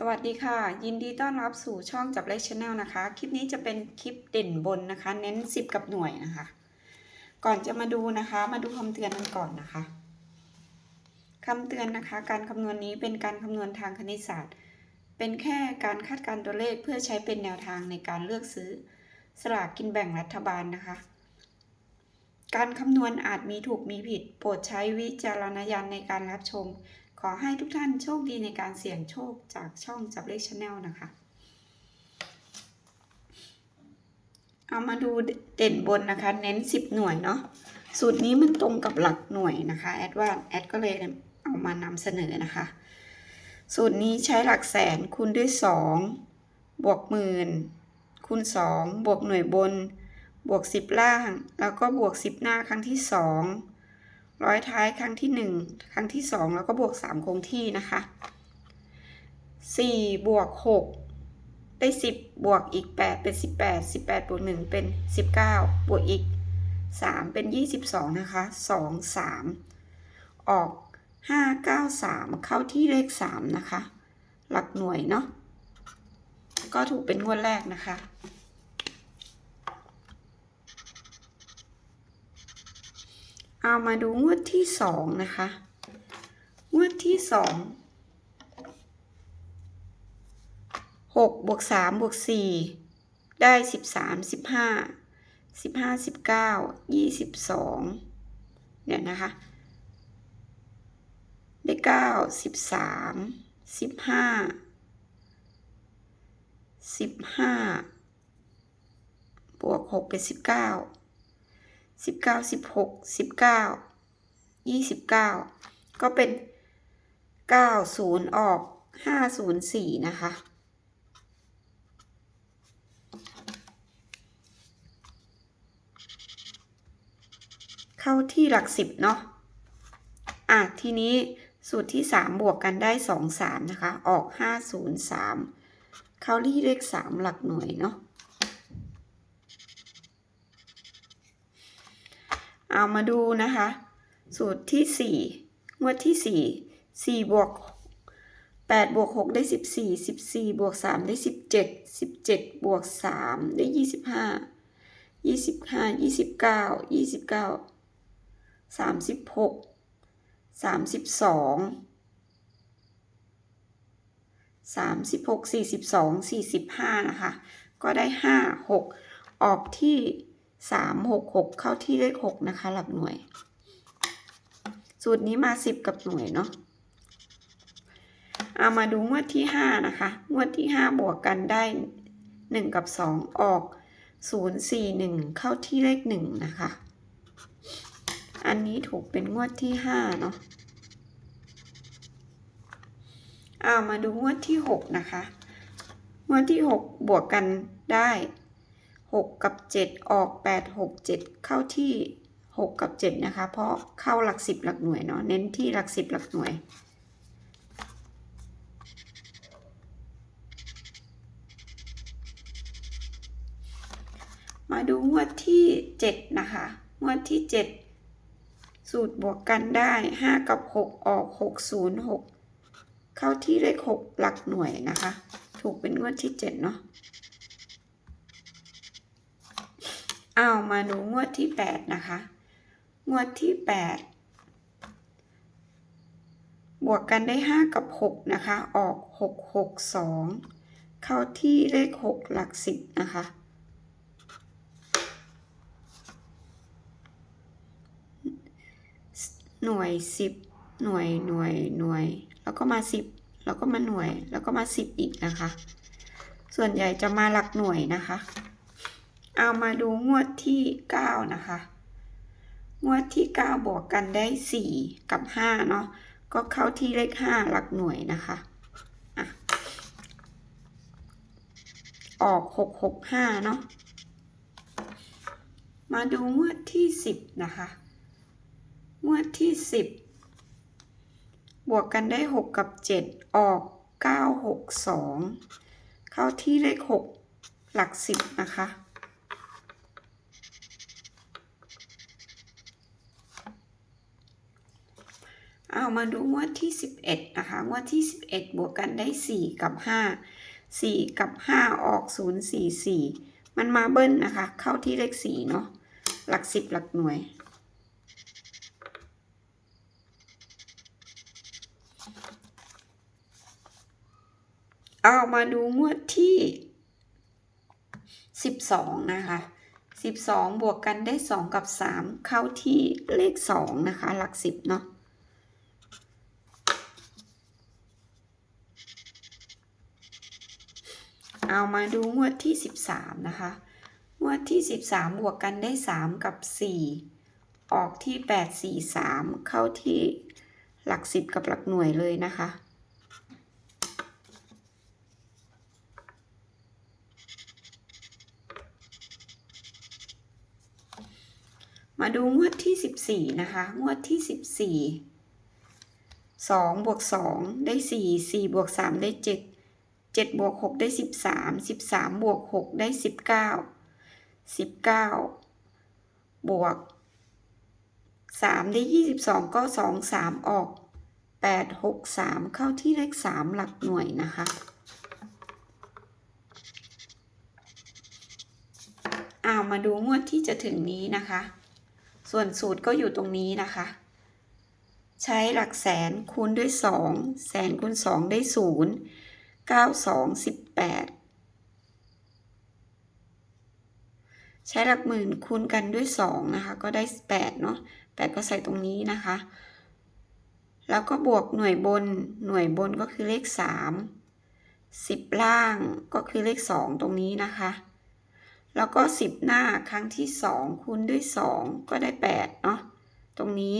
สวัสดีค่ะ ยินดีต้อนรับสู่ช่องจับเลขชาแนลนะคะ คลิปนี้จะเป็นคลิปเด่นบนนะคะ เน้น 10 กับหน่วยนะคะ ก่อนจะมาดูนะคะ มาดูคำเตือนกันก่อนนะคะคำเตือนนะคะ การคำนวณนี้เป็นการคำนวณทางคณิตศาสตร์ เป็นแค่การคาดการตัวเลขเพื่อใช้เป็นแนวทางในการเลือกซื้อ สลากกินแบ่งรัฐบาลนะคะ การคำนวณอาจมีถูกมีผิด โปรดใช้วิจารณญาณในการรับชม ขอให้ทุกท่านโชคดีในการเสี่ยงโชคจากช่องจับเลขชาแนลนะคะ เอามาดูเด่นบนนะคะ เน้น 10 หน่วยเนาะ สูตรนี้มันตรงกับหลักหน่วยนะคะ แอดว่าแอดก็เลยเอามานำเสนอนะคะ สูตรนี้ใช้หลักแสนคูณด้วย 2 บวกหมื่นคูณ 2 บวกหน่วยบน บวก 10 ล่าง แล้วก็บวก 10 หน้าครั้งที่ 2 ร้อยท้ายครั้งที่ 1 ครั้งที่ 2 แล้วก็บวก 3 คงที่นะคะ4บวก6ได้ 10 บวกอีก 8 เป็น 18 18บวก1เป็น 19 บวกอีก 3 เป็น 22 นะคะ 2 3 ออก 5 9 3 เข้าที่เลข 3 นะคะ หลักหน่วยเนาะก็ถูกเป็นงวดแรกนะคะ เอามาดูงวดที่สองนะคะ งวดที่สองหกบวกสามบวกสี่ได้สิบสามสิบห้าสิบห้าสิบเก้ายี่สิบสองเนี่ยนะคะ ได้เก้าสิบสามสิบห้าสิบห้าบวกหกเป็นสิบเก้า สิบเก้าสิบหกสิบเก้ายี่สิบเก้าก็เป็นเก้าศูนย์ออกห้าศูนย์สี่นะคะเข้าที่หลักสิบเนาะ อะ ทีนี้สูตรที่สามบวกกันได้สองสามนะคะ ออกห้าศูนย์สามเข้าที่เลขสามหลักหน่วยเนาะ เอามาดูนะคะ สูตรที่สี่งวดที่สี่สี่บวกแปดบวกหกได้สิบสี่สิบสี่บวกสามได้สิบเจ็ดสิบเจ็ดบวกสามได้ยี่สิบห้ายี่สิบห้ายี่สิบเก้ายี่สิบเก้าสามสิบหกสามสิบสองสามสิบหกสี่สิบสองสี่สิบห้านะคะ ก็ได้ห้าหกออกที่ สามหกหกเข้าที่เลขหกนะคะ หลักหน่วย สูตรนี้มาสิบกับหน่วยเนาะเอามาดูงวดที่ห้านะคะงวดที่ห้าบวกกันได้หนึ่งกับสองออกศูนย์สี่หนึ่งเข้าที่เลขหนึ่งนะคะ อันนี้ถูกเป็นงวดที่ห้าเนาะเอามาดูงวดที่หกนะคะงวดที่หกบวกกันได้ หกกับเจ็ดออกแปดหกเจ็ดเข้าที่หกกับเจ็ดนะคะ เพราะเข้าหลักสิบหลักหน่วยเนาะเน้นที่หลักสิบหลักหน่วย มาดูงวดที่เจ็ดนะคะ งวดที่เจ็ดสูตรบวกกันได้ห้ากับหกออกหกศูนย์หกเข้าที่เลขหกหลักหน่วยนะคะ ถูกเป็นงวดที่เจ็ดเนาะ เอามาดูงวดที่8นะคะ งวดที่8บวกกันได้5กับ6นะคะ ออก6 6 2เข้าที่เลข6หลัก10นะคะหน่วย10หน่วยหน่วยหน่วย แล้วก็มา10แล้วก็มาหน่วย แล้วก็มา10อีกนะคะ ส่วนใหญ่จะมาหลักหน่วยนะคะ เอามาดูงวดที่ 9 นะคะ งวดที่ 9 บวกกันได้ 4 กับ 5 เนาะ ก็เข้าที่เลข 5 หลักหน่วยนะคะอะออก 6 6 5 เนาะ มาดูงวดที่ 10 นะคะ งวดที่ 10 บวกกันได้ 6 กับ 7 ออก 9 6 2 เข้าที่เลข 6 หลัก 10 นะคะ เอามาดูงวดที่ 11 นะคะ งวดที่ 11 บวกกันได้ 4 กับ 5 4 กับ 5 ออก 0 4 4 มันมาเบิ้ลนะคะ เข้าที่เลข 4 เนาะ หลัก 10 หลักหน่วย เอามาดูงวดที่ 12 นะคะ 12 บวกกันได้ 2 กับ 3 เข้าที่เลข 2 นะคะ หลัก 10 เนาะ เอามาดูงวดที่ 13 นะคะ งวดที่ 13 บวกกันได้ 3 กับ 4 ออกที่ 8 4 3 เข้าที่หลัก 10 กับหลักหน่วยเลยนะคะ มาดูงวดที่ 14 นะคะ งวดที่ 14 2บวก2ได้ 4 4บวก3ได้ 7 7บวก6ได้ 13 13บวก6ได้ 19 19 บวก 3 ได้ 22 ก็ 2 3 ออก 8 6 3 เข้าที่เลข 3 หลักหน่วยนะคะอามาดูงวดที่จะถึงนี้นะคะ ส่วนสูตรก็อยู่ตรงนี้นะคะ ใช้หลักแสนคูณด้วย 2 แสนคูณ 2 ได้ 0 9 2 18ใช้หลักหมื่นคูณกันด้วย2นะคะ ก็ได้8เนาะ8ก็ใส่ตรงนี้นะคะ แล้วก็บวกหน่วยบนหน่วยบนก็คือเลข3 10ล่างก็คือเลข2ตรงนี้นะคะแล้วก็ 10 หน้าครั้งที่ 2 คูณด้วย 2 ก็ได้ 8 เนาะตรงนี้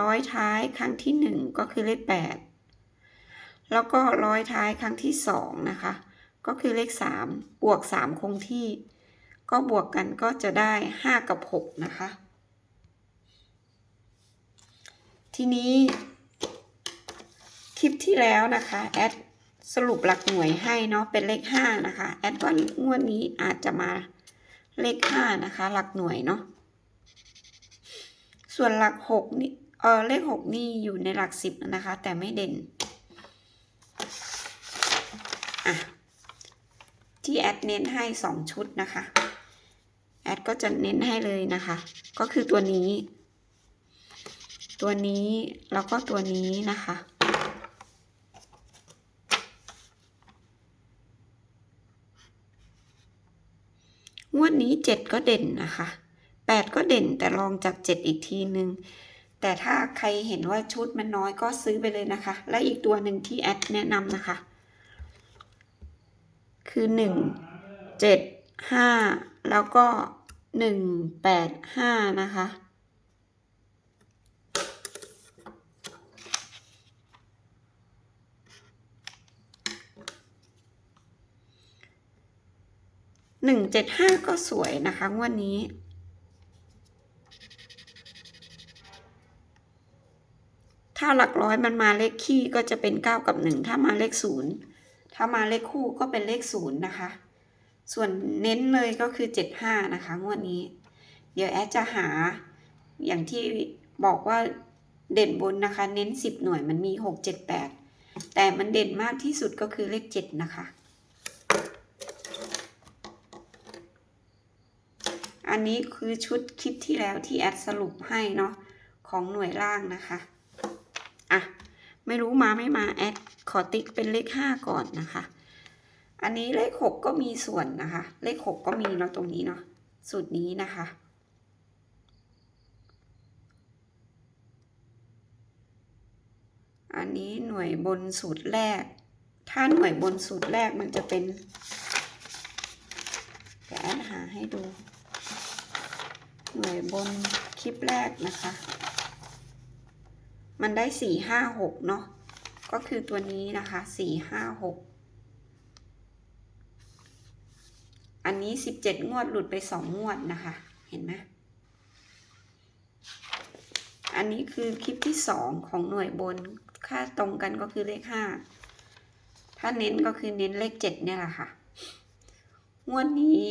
ร้อยท้ายครั้งที่ 1 ก็คือเลข8 แล้วก็ร้อยท้ายครั้งที่2นะคะ ก็คือเลข3บวก3คงที่ ก็บวกกันก็จะได้5กับ6นะคะ ทีนี้ คลิปที่แล้วนะคะแอดสรุปหลักหน่วยให้เนาะเป็นเลข5นะคะแอดว่างวดนี้อาจจะมาเลข5นะคะ หลักหน่วยเนาะส่วนหลัก6นี่เออเลข6นี่อยู่ในหลัก10นะคะ แต่ไม่เด่นอะที่ แอดเน้นให้ 2 ชุดนะคะ แอดก็จะเน้นให้เลยนะคะ ก็คือตัวนี้ ตัวนี้แล้วก็ตัวนี้นะคะ งวดนี้ 7 ก็เด่นนะคะ 8 ก็เด่นแต่รองจาก 7 อีกทีนึงแต่ถ้าใครเห็นว่าชุดมันน้อยก็ซื้อไปเลยนะคะ และอีกตัวหนึ่งที่แอดแนะนำนะคะ คือ 1 7 5 แล้วก็ 1 8 5 นะคะ หนึ่งเจ็ดห้าก็สวยนะคะงวดนี้ถ้าหลักร้อยมันมาเลขคี่ก็จะเป็นเก้ากับหนึ่งถ้ามาเลขศูนย์ ถ้ามาเลขคู่ก็เป็นเลขศูนย์นะคะ ส่วนเน้นเลยก็คือเจ็ดห้านะคะ งวดนี้ เดี๋ยวแอดจะหาอย่างที่บอกว่าเด่นบนนะคะ เน้นสิบหน่วยมันมีหกเจ็ดแปดแต่มันเด่นมากที่สุดก็คือเลขเจ็ดนะคะ อันนี้คือชุดคลิปที่แล้วที่แอดสรุปให้เนาะของหน่วยล่างนะคะอะ ไม่รู้มาไม่มาแอดขอติ๊กเป็นเลขห้าก่อนนะคะ อันนี้เลขหกก็มีส่วนนะคะ เลขหกก็มีเนาะตรงนี้เนาะสูตรนี้นะคะอันนี้หน่วยบนสูตรแรก ถ้าหน่วยบนสูตรแรกมันจะเป็นเดี๋ยวแอดหาให้ดู หน่วยบนคลิปแรกนะคะ มันได้สี่ห้าหกเนาะก็คือตัวนี้นะคะสี่ห้าหกอันนี้สิบเจ็ดงวดหลุดไปสองงวดนะคะ เห็นไหมอันนี้คือคลิปที่สองของหน่วยบน ค่าตรงกันก็คือเลขห้าถ้าเน้นก็คือเน้นเลขเจ็ดเนี่ยแหละค่ะงวดนี้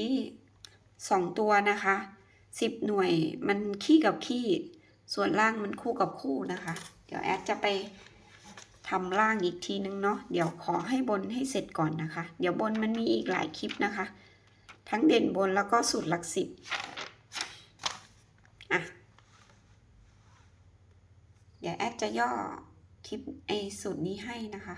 สองตัวนะคะสิบหน่วยมันขี้กับขี้ ส่วนล่างมันคู่กับคู่นะคะ เดี๋ยวแอดจะไปทำล่างอีกทีนึงเนาะ เดี๋ยวขอให้บนให้เสร็จก่อนนะคะ เดี๋ยวบนมันมีอีกหลายคลิปนะคะ ทั้งเด่นบนแล้วก็สูตรหลักสิบอะ เดี๋ยวแอดจะย่อคลิปไอสูตรนี้ให้นะคะ